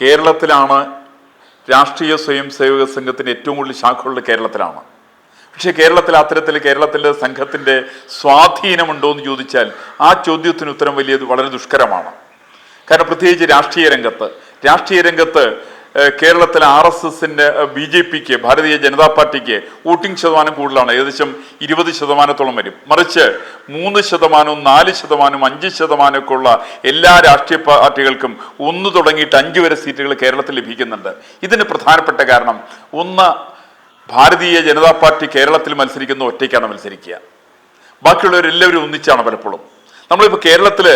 കേരളത്തിലാണ് രാഷ്ട്രീയ സ്വയം സേവക സംഘത്തിന്റെ ഏറ്റവും കൂടുതൽ ശാഖകളുള്ള കേരളത്തിലാണ്. പക്ഷേ കേരളത്തിൽ അത്തരത്തിൽ കേരളത്തിലെ സംഘത്തിന്റെ സ്വാധീനമുണ്ടോ എന്ന് ചോദിച്ചാൽ ആ ചോദ്യത്തിന് ഉത്തരം വലിയത് വളരെ ദുഷ്കരമാണ്. കാരണം പ്രത്യേകിച്ച് രാഷ്ട്രീയ രംഗത്ത് രാഷ്ട്രീയ രംഗത്ത് കേരളത്തിലെ ആർ എസ് എസിന്റെ ബി ജെ പിക്ക് ഭാരതീയ ജനതാ പാർട്ടിക്ക് വോട്ടിംഗ് ശതമാനം കൂടുതലാണ്. ഏകദേശം ഇരുപത് ശതമാനത്തോളം വരും. മറിച്ച് മൂന്ന് ശതമാനവും നാല് ശതമാനവും അഞ്ച് ശതമാനമൊക്കെ ഉള്ള എല്ലാ രാഷ്ട്രീയ പാർട്ടികൾക്കും ഒന്ന് തുടങ്ങിയിട്ട് അഞ്ച് വരെ സീറ്റുകൾ കേരളത്തിൽ ലഭിക്കുന്നുണ്ട്. ഇതിന് പ്രധാനപ്പെട്ട കാരണം ഒന്ന് ഭാരതീയ ജനതാ പാർട്ടി കേരളത്തിൽ മത്സരിക്കുന്ന ഒറ്റയ്ക്കാണ് മത്സരിക്കുക. ബാക്കിയുള്ളവരെല്ലാവരും ഒന്നിച്ചാണ് പലപ്പോഴും. നമ്മളിപ്പോൾ കേരളത്തിൽ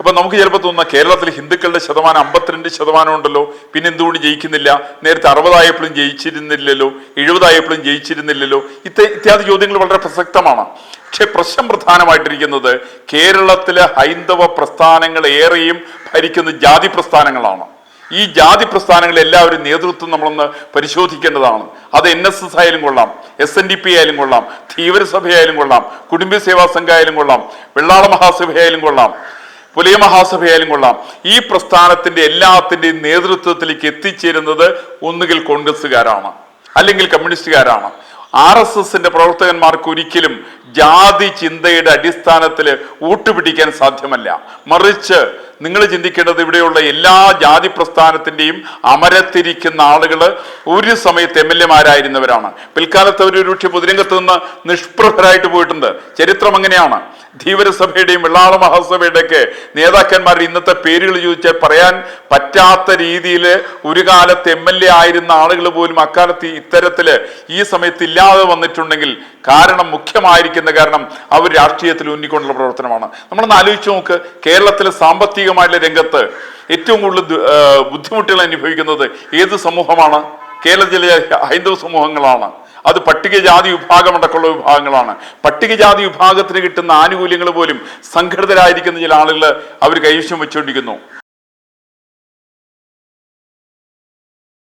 അപ്പൊ നമുക്ക് ചിലപ്പോൾ തോന്നുന്ന കേരളത്തിൽ ഹിന്ദുക്കളുടെ ശതമാനം അമ്പത്തിരണ്ട് ശതമാനം ഉണ്ടല്ലോ. പിന്നെ എന്തുകൊണ്ട് ജയിക്കുന്നില്ല? നേരത്തെ അറുപതായപ്പോഴും ജയിച്ചിരുന്നില്ലല്ലോ. എഴുപതായപ്പോഴും ജയിച്ചിരുന്നില്ലല്ലോ. ഇത്ത ഇത്യാദി ചോദ്യങ്ങൾ വളരെ പ്രസക്തമാണ്. പക്ഷെ പ്രശ്നം പ്രധാനമായിട്ടിരിക്കുന്നത് കേരളത്തിലെ ഹൈന്ദവ പ്രസ്ഥാനങ്ങൾ ഏറെയും ഭരിക്കുന്ന ജാതി പ്രസ്ഥാനങ്ങളാണ്. ഈ ജാതി പ്രസ്ഥാനങ്ങൾ എല്ലാവരും നേതൃത്വം നമ്മളൊന്ന് പരിശോധിക്കേണ്ടതാണ്. അത് എൻ എസ് എസ് ആയാലും കൊള്ളാം എസ് എൻ ഡി പി ആയാലും കൊള്ളാം ധീവരസഭയായാലും കൊള്ളാം കുടുംബ സേവാ സംഘമായാലും കൊള്ളാം വെള്ളാള മഹാസഭയായാലും കൊള്ളാം പുലിയ മഹാസഭയായാലും കൊള്ളാം. ഈ പ്രസ്ഥാനത്തിന്റെ എല്ലാത്തിന്റെയും നേതൃത്വത്തിലേക്ക് എത്തിച്ചേരുന്നത് ഒന്നുകിൽ കോൺഗ്രസ്സുകാരാണ് അല്ലെങ്കിൽ കമ്മ്യൂണിസ്റ്റുകാരാണ്. ആർ എസ് എസിന്റെ പ്രവർത്തകന്മാർക്ക് ഒരിക്കലും ജാതി ചിന്തയുടെ അടിസ്ഥാനത്തിൽ ഊട്ടുപിടിക്കാൻ സാധ്യമല്ല. മറിച്ച് നിങ്ങൾ ചിന്തിക്കേണ്ടത് ഇവിടെയുള്ള എല്ലാ ജാതി പ്രസ്ഥാനത്തിന്റെയും അമരത്തിരിക്കുന്ന ആളുകൾ ഒരു സമയത്ത് എം എൽ എമാരായിരുന്നവരാണ്. പിൽക്കാലത്ത് അവർ ഒരുപക്ഷെ പൊതുരംഗത്ത് നിന്ന് നിഷ്പ്രഭരായിട്ട് പോയിട്ടുണ്ട്. ചരിത്രം അങ്ങനെയാണ്. ധീവരസഭയുടെയും വെള്ളാള മഹാസഭയുടെ ഒക്കെ നേതാക്കന്മാരുടെ ഇന്നത്തെ പേരുകൾ ചോദിച്ചാൽ പറയാൻ പറ്റാത്ത രീതിയിൽ ഒരു കാലത്ത് എം എൽ എ ആയിരുന്ന ആളുകൾ പോലും അക്കാലത്ത് ഇത്തരത്തിൽ ഈ സമയത്ത് ഇല്ലാതെ വന്നിട്ടുണ്ടെങ്കിൽ കാരണം മുഖ്യമായിരിക്കുന്ന കാരണം അവർ രാഷ്ട്രീയത്തിൽ ഉന്നിക്കൊണ്ടുള്ള പ്രവർത്തനമാണ്. നമ്മളൊന്ന് ആലോചിച്ച് നോക്ക്. കേരളത്തിലെ സാമ്പത്തികമായിട്ടുള്ള രംഗത്ത് ഏറ്റവും കൂടുതൽ ബുദ്ധിമുട്ടുകൾ അനുഭവിക്കുന്നത് ഏത് സമൂഹമാണ്? കേരളത്തിലെ ഹൈന്ദവ സമൂഹങ്ങളാണ്. അത് പട്ടികജാതി വിഭാഗമടക്കമുള്ള വിഭാഗങ്ങളാണ്. പട്ടികജാതി വിഭാഗത്തിന് കിട്ടുന്ന ആനുകൂല്യങ്ങൾ പോലും സംഘടിതരായിരിക്കുന്ന ചില ആളുകൾ അവർ കൈവശം വെച്ചുകൊണ്ടിരിക്കുന്നു.